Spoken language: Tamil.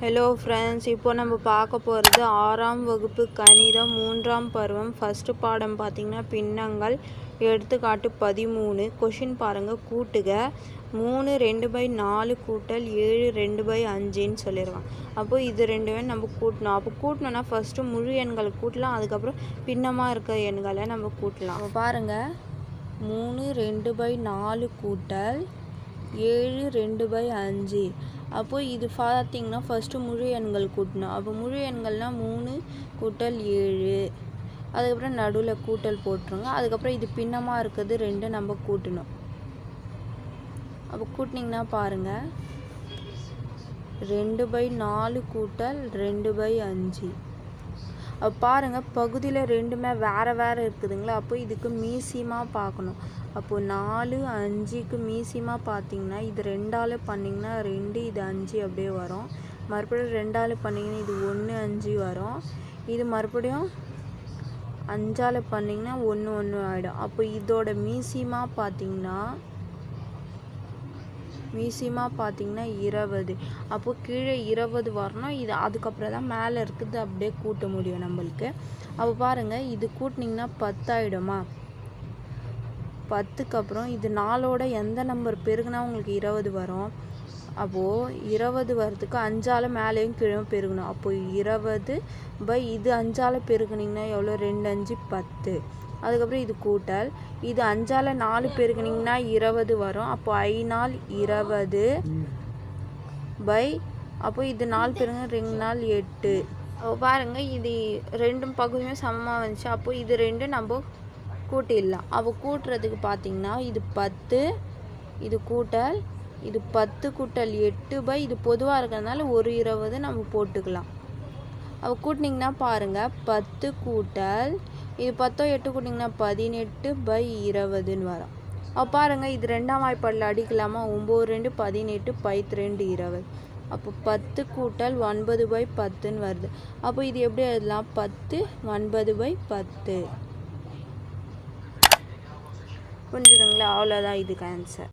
ஹலோ ஃப்ரெண்ட்ஸ் இப்போ நம்ம பார்க்க போகிறது ஆறாம் வகுப்பு கணிதம் மூன்றாம் பருவம். ஃபஸ்ட்டு பாடம் பார்த்திங்கன்னா பின்னங்கள். எடுத்துக்காட்டு பதிமூணு. கொஷின் பாருங்கள் கூட்டுக. மூணு ரெண்டு பை நாலு கூட்டல் ஏழு ரெண்டு பை அஞ்சுன்னு சொல்லிடுவாங்க அப்போது இது ரெண்டுமே நம்ம கூட்டணும். அப்போ கூட்டணும்னா ஃபஸ்ட்டு முழு எண்களை கூட்டலாம். அதுக்கப்புறம் பின்னமாக இருக்க எண்களை நம்ம கூட்டலாம். அப்போ பாருங்கள் மூணு ரெண்டு பை நாலு கூட்டல் ஏழு ரெண்டு பை அஞ்சு. அப்போது இது பார்த்தீங்கன்னா ஃபஸ்ட்டு முழு எண்கள் கூட்டணும். அப்போ முழு எண்கள்னால் மூணு கூட்டல் ஏழு. அதுக்கப்புறம் நடுவில் கூட்டல் போட்டுருங்க. அதுக்கப்புறம் இது பின்னமாக இருக்கிறது ரெண்டு நம்ம கூட்டணும். அப்போ கூட்டினீங்கன்னா பாருங்கள் ரெண்டு பை நாலு கூட்டல் ரெண்டு பை அஞ்சு. பாருங்கள் பகுதியில் ரெண்டுமே வேறு வேறு இருக்குதுங்களா? அப்போ இதுக்கு மீசியமாக பார்க்கணும். அப்போது நாலு அஞ்சுக்கு மீசியமாக பார்த்தீங்கன்னா இது ரெண்டால் பண்ணிங்கன்னா ரெண்டு இது அஞ்சு அப்படியே வரும். மறுபடியும் ரெண்டால் பண்ணிங்கன்னா இது ஒன்று அஞ்சு வரும். இது மறுபடியும் அஞ்சால் பண்ணிங்கன்னா ஒன்று ஒன்று ஆகிடும் அப்போ இதோட மீசியமாக பார்த்தீங்கன்னா மீசியமாக பார்த்தீங்கன்னா இருபது. அப்போ கீழே இருபது வரணும். இது அதுக்கப்புறம் தான் மேலே இருக்குது. அப்படியே கூட்ட முடியும் நம்மளுக்கு. அப்போ பாருங்கள் இது கூட்டினீங்கன்னா பத்தாயிடுமா? பத்துக்கு அப்புறம் இது நாலோட எந்த நம்பர் பெருகுனா உங்களுக்கு இருபது வரும். அப்போது இருபது வரதுக்கு அஞ்சால் மேலேயும் கீழே பெருகணும். அப்போது இருபது பை இது அஞ்சால் பெருகுனிங்கன்னா எவ்வளோ ரெண்டு அஞ்சு பத்து. அதுக்கப்புறம் இது கூட்டல். இது அஞ்சால் நாலு பெருக்கினீங்கன்னா இருபது வரும். அப்போ ஐநாள் இருபது பை அப்போ இது நாலு பெருங்க ரெண்டு நாள் எட்டு. அப்போ பாருங்கள் இது ரெண்டும் பகுதியுமே சமமாக வந்துச்சு. அப்போ இது ரெண்டும் நம்ம கூட்டிடலாம். அப்போ கூட்டுறதுக்கு பார்த்தீங்கன்னா இது பத்து இது கூட்டல் இது பத்து கூட்டல் எட்டு பை இது பொதுவாக இருக்கிறதுனால ஒரு இருபது நம்ம போட்டுக்கலாம். அப்போ கூட்டினீங்கன்னா பாருங்கள் பத்து கூட்டல் இது பத்தோ எட்டு கூட்டிங்கன்னா பதினெட்டு பை இருபதுன்னு வரும். அப்போ பாருங்கள் இது ரெண்டாம் வாய்ப்பாடில் அடிக்கலாமா? ஒம்பது ரெண்டு பதினெட்டு பைத்து ரெண்டு இருபது. அப்போ பத்து கூட்டல் ஒன்பது பை பத்துன்னு வருது. அப்போ இது எப்படி எழுதலாம்? பத்து ஒன்பது பை பத்து. புரிஞ்சுதுங்களா? அவ்வளோதான் இதுக்கு ஆன்சர்